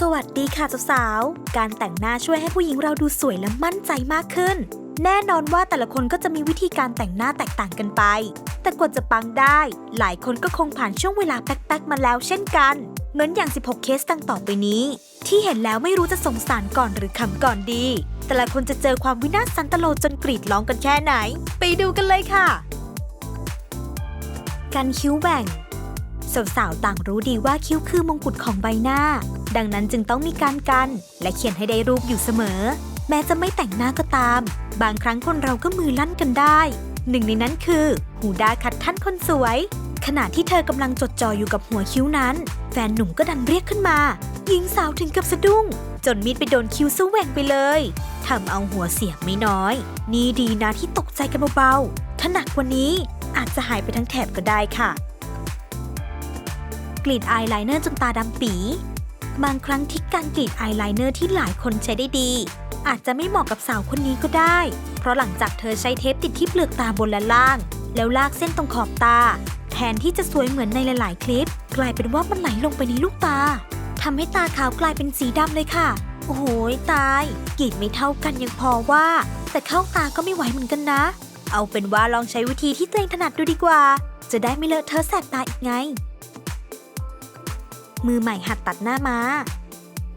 สวัสดีค่ะสาวๆ การแต่งหน้าช่วยให้ผู้หญิงเราดูสวยและมั่นใจมากขึ้น แน่นอนว่าแต่ละคนก็จะมีวิธีการแต่งหน้าแตกต่างกันไป แต่กว่าจะปังได้ หลายคนก็คงผ่านช่วงเวลาแป๊กๆมาแล้วเช่นกัน เหมือนอย่าง 16 เคสดังต่อไปนี้ ที่เห็นแล้วไม่รู้จะสงสารก่อนหรือขำก่อนดี แต่ละคนจะเจอความวินาศสันตโลจนกรีดร้องกันแค่ไหน ไปดูกันเลยค่ะการคิ้วแหว่งสาวๆต่างรู้ดีว่าคิ้วคือมงกุฎของใบหน้า ดังนั้นจึงต้องมีการกัน และเขียนให้ได้รูปอยู่เสมอ แม้จะไม่แต่งหน้าก็ตาม บางครั้งคนเราก็มือลั่นกันได้ หนึ่งในนั้นคือหูดาคัดท่านคนสวย ขณะที่เธอกำลังจดจ่ออยู่กับหัวคิ้วนั้น แฟนหนุ่มก็ดันเรียกขึ้นมา หญิงสาวถึงกับสะดุ้ง จนมีดไปโดนคิ้วซะแหว่งไปเลยทำเอาหัวเสียงไม่น้อย นี่ดีนะที่ตกใจกันเบาๆถ้าหนักกว่านี้อาจจะหายไปทั้งแถบก็ได้ค่ะกรีดอายไลเนอร์จนตาดำปี บางครั้งที่การกรีดอายไลเนอร์ที่หลายคนใช้ได้ดี อาจจะไม่เหมาะกับสาวคนนี้ก็ได้ เพราะหลังจากเธอใช้เทปติดที่เปลือกตาบนและล่าง แล้วลากเส้นตรงขอบตา แทนที่จะสวยเหมือนในหลาย ๆ คลิป กลายเป็นว่ามันไหลลงไปในลูกตาทำให้ตาขาวกลายเป็นสีดำเลยค่ะ โอ้โหตาย กรีดไม่เท่ากันยังพอว่า แต่เข้าตาก็ไม่ไหวเหมือนกันนะ เอาเป็นว่าลองใช้วิธีที่ตัวเองถนัดดูดีกว่า จะได้ไม่เลอะเทอะแสบตาอีกไง มือใหม่หัดตัดหน้ามา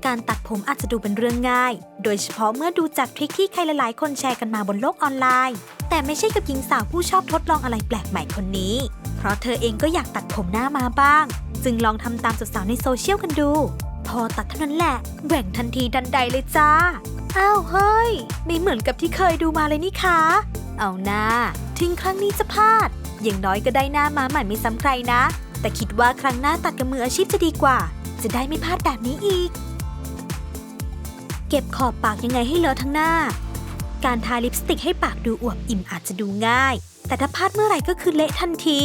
การตัดผมอาจจะดูเป็นเรื่องง่าย โดยเฉพาะเมื่อดูจากทริคที่ใครหลายๆ คนแชร์กันมาบนโลกออนไลน์ แต่ไม่ใช่กับหญิงสาวผู้ชอบทดลองอะไรแปลกใหม่คนนี้ เพราะเธอเองก็อยากตัดผมหน้ามาบ้าง จึงลองทำตามสาวๆในโซเชียลกันดู พอตัดเท่านั้นแหละแหว่งทันทีดันใดเลยจ้า อ้าวเฮ้ย ไม่เหมือนกับที่เคยดูมาเลยนี่คะเอาหน้าถึงครั้งนี้จะพลาดอย่างน้อยก็ได้หน้ามาใหม่ไม่ซ้ำใครนะ แต่คิดว่าครั้งหน้าตัดกับมืออาชีพจะดีกว่า จะได้ไม่พลาดแบบนี้อีก เก็บขอบปากยังไงให้เลอะทั้งหน้า การทาลิปสติกให้ปากดูอวบอิ่มอาจจะดูง่าย แต่ถ้าพลาดเมื่อไหร่ก็คือเละทันที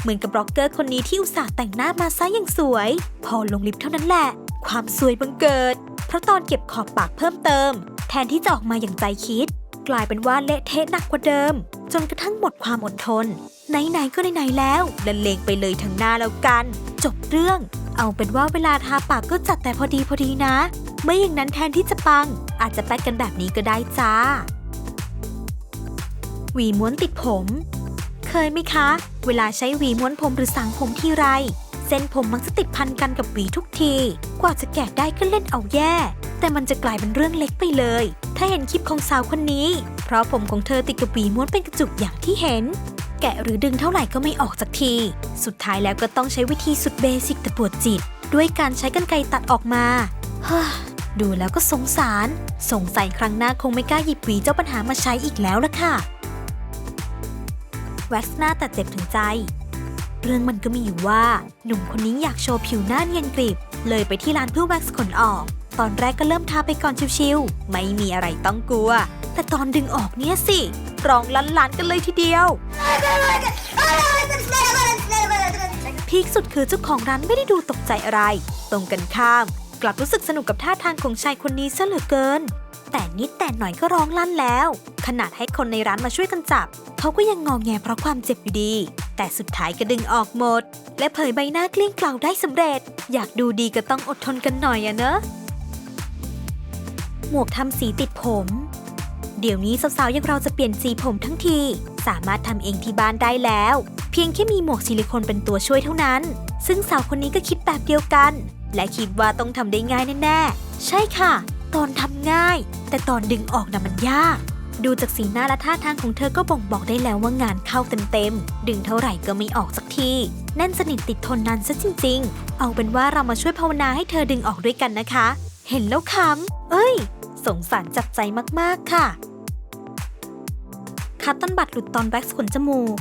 เหมือนกับบล็อกเกอร์คนนี้ที่อุตส่าห์แต่งหน้ามาซะอย่างสวย พอลงลิปเท่านั้นแหละ ความสวยบังเกิด เพราะตอนเก็บขอบปากเพิ่มเติม แทนที่จะออกมาอย่างใจคิด กลายเป็นว่าเละเทะหนักกว่าเดิม จนกระทั่งหมดความอดทน ไหนๆก็ไหนๆแล้วละเลงไปเลยทั้งหน้าแล้วกัน จบเรื่อง เอาเป็นว่าเวลาทาปากก็จัดแต่พอดีพอดีนะ ไม่อย่างนั้นแทนที่จะปัง อาจจะแป๊กกันแบบนี้ก็ได้จ้าหวีม้วนติดผม เคยไหมคะ เวลาใช้หวีม้วนผมหรือสางผมที่ไร เส้นผมมักจะติดพันกันกับหวีทุกที กว่าจะแกะได้ก็เล่นเอาแย่ แต่มันจะกลายเป็นเรื่องเล็กไปเลย ถ้าเห็นคลิปของสาวคนนี้ เพราะผมของเธอติดกับหวีม้วนเป็นกระจุกอย่างที่เห็น แกะหรือดึงเท่าไหร่ก็ไม่ออกสักที สุดท้ายแล้วก็ต้องใช้วิธีสุดเบสิกแต่ปวดจิต ด้วยการใช้กรรไกรตัดออกมาเฮ้อดูแล้วก็สงสาร สงสัยครั้งหน้าคงไม่กล้าหยิบหวีเจ้าปัญหามาใช้อีกแล้วล่ะค่ะ แว็กซ์หน้าแต่เจ็บถึงใจ เรื่องมันก็มีอยู่ว่า หนุ่มคนนี้อยากโชว์ผิวหน้าเนียนกริบ เลยไปที่ร้านเพื่อแว็กซ์ขนออก ตอนแรกก็เริ่มทาไปก่อนชิวๆ ไม่มีอะไรต้องกลัว แต่ตอนดึงออกเนี่ยสิ ร้องลันลานกันเลยทีเดียว พีคสุดคือเจ้าของร้านไม่ได้ดูตกใจอะไร ตรงกันข้าม กลับรู้สึกสนุกกับท่าทางของชายคนนี้ซะเหลือเกิน แต่นิดแต่หน่อยก็ร้องลั่นแล้ว ขนาดให้คนในร้านมาช่วยกันจับ เขาก็ยังงอแงเพราะความเจ็บอยู่ดี แต่สุดท้ายก็ดึงออกหมด และเผยใบหน้าเกลี้ยงเกล่าได้สำเร็จ อยากดูดีก็ต้องอดทนกันหน่อยอะเนอะหมวกทำสีติดผม เดี๋ยวนี้สาวๆ อย่างเราจะเปลี่ยนสีผมทั้งที สามารถทำเองที่บ้านได้แล้ว เพียงแค่มีหมวกซิลิโคนเป็นตัวช่วยเท่านั้น ซึ่งสาวคนนี้ก็คิดแบบเดียวกัน และคิดว่าต้องทำได้ง่ายแน่ๆ ใช่ค่ะ ตอนทำง่าย แต่ตอนดึงออกน่ะมันยาก ดูจากสีหน้าและท่าทางของเธอก็บ่งบอกได้แล้วว่างานเข้าเต็มๆ ดึงเท่าไหร่ก็ไม่ออกสักที แน่นสนิทติดทนนานซะจริง ๆ เอาเป็นว่าเรามาช่วยภาวนาให้เธอดึงออกด้วยกันนะคะ เห็นแล้วขำเอ้ย สงสารจับใจมากๆค่ะ คัตตันบัตหลุดตอนแว็กซ์ขนจมูก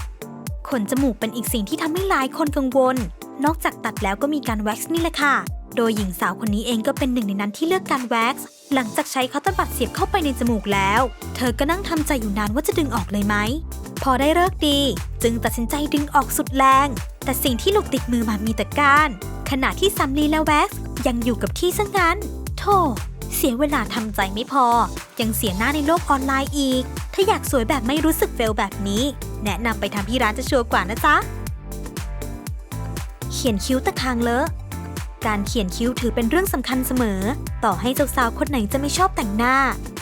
ขนจมูกเป็นอีกสิ่งที่ทำให้หลายคนกังวล นอกจากตัดแล้วก็มีการแว็กซ์นี่แหละค่ะ โดยหญิงสาวคนนี้เองก็เป็นหนึ่งในนั้นที่เลือกการแว็กซ์หลังจากใช้คัตตันบัตเสียบเข้าไปในจมูกแล้ว เธอก็นั่งทำใจอยู่นานว่าจะดึงออกเลยไหม พอได้เลิกดี จึงตัดสินใจดึงออกสุดแรง แต่สิ่งที่หลุดติดมือมามีแต่ก้านขณะที่ซัมลีและแว็กซ์ยังอยู่กับที่ซะงั้น โธ่ เสียเวลาทำใจไม่พอ ยังเสียหน้าในโลกออนไลน์อีก ถ้าอยากสวยแบบไม่รู้สึกเฟลแบบนี้ แนะนำไปทำที่ร้านจะชัวร์กว่านะจ๊ะ เขียนคิ้วตะคางเลอะการเขียนคิ้วถือเป็นเรื่องสำคัญเสมอ ต่อให้เจ้าสาวคนไหนจะไม่ชอบแต่งหน้า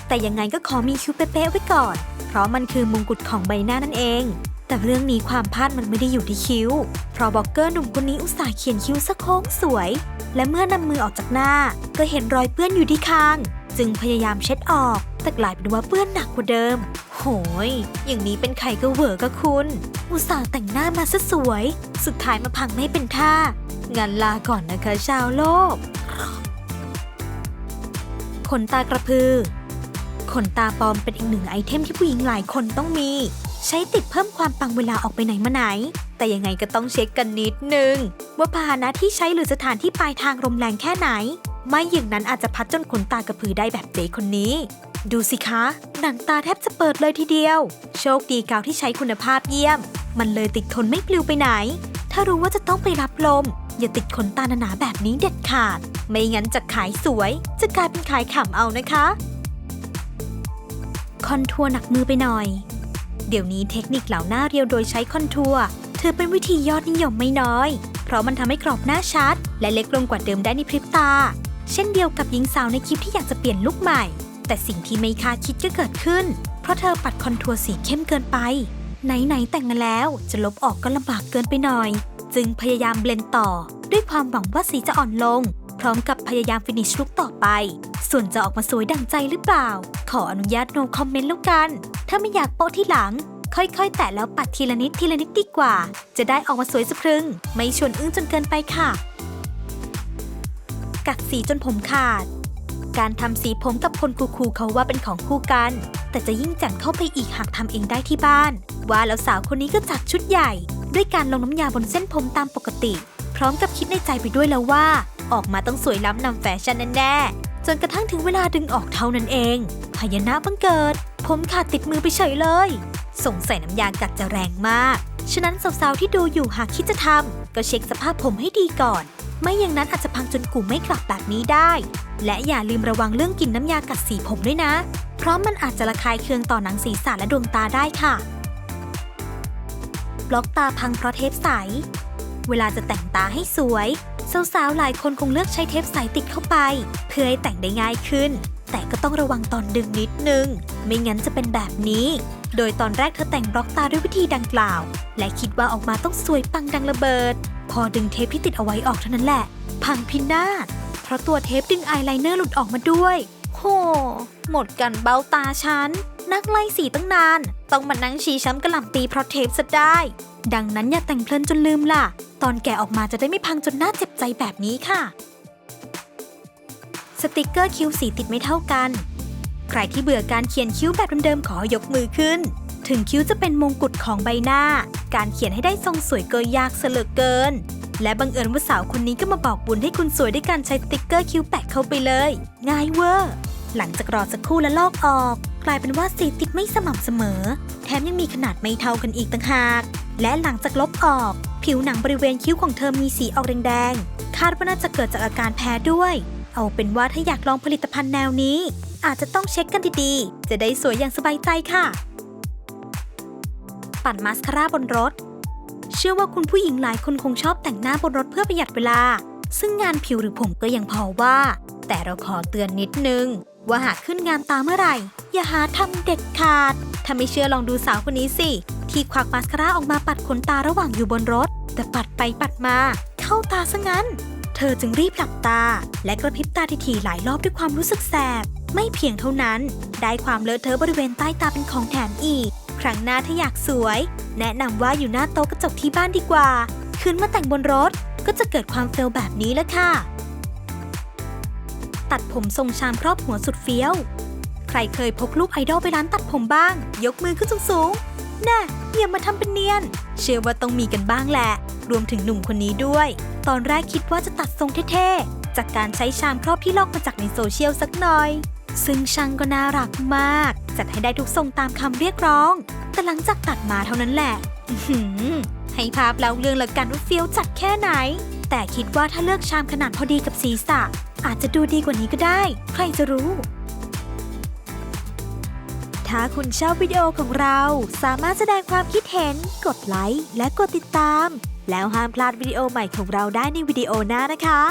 แต่ยังไงก็ขอมีคิ้วเป๊ะๆไว้ก่อน เพราะมันคือมงกุฎของใบหน้านั่นเอง แต่เรื่องนี้ความพลาดมันไม่ได้อยู่ที่คิ้ว เพราะบล็อกเกอร์หนุ่มคนนี้อุตส่าห์เขียนคิ้วสะโค้งสวย และเมื่อนำมือออกจากหน้า ก็เห็นรอยเปื้อนอยู่ที่คาง จึงพยายามเช็ดออก แต่กลายเป็นว่าเปื้อนหนักกว่าเดิม โหย อย่างนี้เป็นใครก็เหวอก็คุณ อุตส่าห์แต่งหน้ามาซะสวย สุดท้ายมาพังไม่เป็นท่า งั้นลาก่อนนะคะชาวโลก ขนตากระพือ ขนตาปลอมเป็นอีกหนึ่งไอเทมที่ผู้หญิงหลายคนต้องมี ใช้ติดเพิ่มความปังเวลาออกไปไหนมาไหน แต่ยังไงก็ต้องเช็คกันนิดนึง ว่าพาหนะที่ใช้หรือสถานที่ปลายทางลมแรงแค่ไหน ไม่อย่างนั้นอาจจะพัดจนขนตากระพือได้แบบเจ๊คนนี้ ดูสิคะ หนังตาแทบจะเปิดเลยทีเดียว โชคดีกาวที่ใช้คุณภาพเยี่ยม มันเลยติดทนไม่ปลิวไปไหน ถ้ารู้ว่าจะต้องไปรับลม อย่าติดขนตาหนาๆแบบนี้เด็ดขาด ไม่งั้นจะขายสวย จะกลายเป็นขายขำเอานะคะ คอนทัวร์หนักมือไปหน่อย เดี๋ยวนี้เทคนิคเหล่าหน้าเรียวโดยใช้คอนทัวร์ถือเป็นวิธียอดนิยมไม่น้อย เพราะมันทำให้กรอบหน้าชัด และเล็กลงกว่าเดิมได้ในพริบตา เช่นเดียวกับหญิงสาวในคลิปที่อยากจะเปลี่ยนลุคใหม่ แต่สิ่งที่ไม่คาดคิดก็เกิดขึ้น เพราะเธอปัดคอนทัวร์สีเข้มเกินไป ไหนๆแต่งมาแล้วจะลบออกก็ลำบากเกินไปหน่อย จึงพยายามเบลนต่อ ด้วยความหวังว่าสีจะอ่อนลง พร้อมกับพยายามฟินิชลุคต่อไป ส่วนจะออกมาสวยดังใจหรือเปล่า ขออนุญาต no comment แล้วกัน ถ้าไม่อยากโป๊ะที่หลัง ค่อยๆ แตะแล้วปัดทีละนิดทีละนิดดีกว่า จะได้ออกมาสวยสะพรึง ไม่ชวนอึ้งจนเกินไปค่ะ กัดสีจนผมขาด การทำสีผมกับคนคูลๆเขาว่าเป็นของคู่กัน แต่จะยิ่งแจ่มเข้าไปอีกหากทำเองได้ที่บ้าน ว่าแล้วสาวคนนี้ก็จัดชุดใหญ่ ด้วยการลงน้ำยาบนเส้นผมตามปกติ พร้อมกับคิดในใจไปด้วยแล้วว่า ออกมาต้องสวยล้ำนำแฟชั่นแน่ๆ จนกระทั่งถึงเวลาดึงออกเท่านั้นเองพยานะบังเกิด ผมขาดติดมือไปเฉยเลย สงสัยน้ำยากัดจะแรงมาก ฉะนั้นสาวๆที่ดูอยู่หากคิดจะทำก็เช็คสภาพผมให้ดีก่อน ไม่อย่างนั้นอาจจะพังจนกูไม่กลับแบบนี้ได้ และอย่าลืมระวังเรื่องกินน้ำยากัดสีผมด้วยนะ เพราะมันอาจจะระคายเคืองต่อหนังศีรษะและดวงตาได้ค่ะบล็อกตาพังเพราะเทปใส เวลาจะแต่งตาให้สวย สาวๆ หลายคนคงเลือกใช้เทปใสติดเข้าไป เพื่อให้แต่งได้ง่ายขึ้น แต่ก็ต้องระวังตอนดึงนิดนึง ไม่งั้นจะเป็นแบบนี้ โดยตอนแรกเธอแต่งบล็อกตาด้วยวิธีดังกล่าว และคิดว่าออกมาต้องสวยปังดังระเบิด พอดึงเทปที่ติดเอาไว้ออกเท่านั้นแหละ พังพินาศเพราะตัวเทปดึงอายไลเนอร์หลุดออกมาด้วย โห หมดกันเบ้าตาฉัน นักไล่สีตั้งนาน ต้องมานั่งชี้ช้ำกระหล่ำปีเพราะเทปซะได้ ดังนั้นอย่าแต่งเพลินจนลืมล่ะ ตอนแกะออกมาจะได้ไม่พังจนหน้าเจ็บใจแบบนี้ค่ะ สติกเกอร์คิ้วสีติดไม่เท่ากัน ใครที่เบื่อการเขียนคิ้วแบบเดิมๆขอยกมือขึ้น ถึงคิ้วจะเป็นมงกุฎของใบหน้า การเขียนให้ได้ทรงสวยเก็ยากเสลือเกินและบังเอิญว่าสาวคนนี้ก็มาบอกบุญให้คุณสวยด้วยการใช้สติกเกอร์คิ้วแปะเข้าไปเลย ง่ายเวอร์ หลังจากรอสักครู่แล้วลอกออก กลายเป็นว่าสีติดไม่สม่ำเสมอ แถมยังมีขนาดไม่เท่ากันอีกต่างหาก และหลังจากลบออก ผิวหนังบริเวณคิ้วของเธอมีสีออกแดงๆ คาดว่าน่าจะเกิดจากอาการแพ้ด้วย เอาเป็นว่าถ้าอยากลองผลิตภัณฑ์แนวนี้ อาจจะต้องเช็คกันดีๆ จะได้สวยอย่างสบายใจค่ะ ปั่นมาสคาร่าบนรถ เชื่อว่าคุณผู้หญิงหลายคนคงชอบแต่งหน้าบนรถเพื่อประหยัดเวลา ซึ่งงานผิวหรือผมก็ยังพอว่า แต่เราขอเตือนนิดนึง ว่าหากขึ้นงานตาเมื่อไหร่ อย่าหาทำเด็ดขาด ถ้าไม่เชื่อลองดูสาวคนนี้สิ ที่ควักมาสคาร่าออกมาปัดขนตาระหว่างอยู่บนรถ แต่ปัดไปปัดมา เข้าตาซะงั้น เธอจึงรีบหลับตา และกระพริบตาทีๆหลายรอบด้วยความรู้สึกแสบ ไม่เพียงเท่านั้น ได้ความเลอะเทอะบริเวณใต้ตาเป็นของแถมอีก ครั้งหน้าถ้าอยากสวย แนะนำว่าอยู่หน้าโต๊ะกระจกที่บ้านดีกว่าคืนมาแต่งบนรถก็จะเกิดความเฟลแบบนี้แหละค่ะ ตัดผมทรงชามครอบหัวสุดเฟี้ยว ใครเคยพกลูกไอดอลไปร้านตัดผมบ้าง ยกมือขึ้นสูงๆน่ะอย่ามาทำเป็นเนียน เชื่อว่าต้องมีกันบ้างแหละ รวมถึงหนุ่มคนนี้ด้วย ตอนแรกคิดว่าจะตัดทรงเท่ๆ จากการใช้ชามครอบที่ลอกมาจากในโซเชียลสักหน่อย ซึ่งช่างก็น่ารักมาก จัดให้ได้ทุกทรงตามคำเรียกร้อง แต่หลังจากตัดมาเท่านั้นแหละให้ภาพเล่าเรื่องละกันว่าเฟี้ยวจัดแค่ไหน แต่คิดว่าถ้าเลือกชามขนาดพอดีกับศีรษะ อาจจะดูดีกว่านี้ก็ได้ ใครจะรู้ ถ้าคุณชอบวิดีโอของเราสามารถแสดงความคิดเห็น กดไลค์และกดติดตาม แล้วห้ามพลาดวิดีโอใหม่ของเราได้ในวิดีโอหน้านะคะ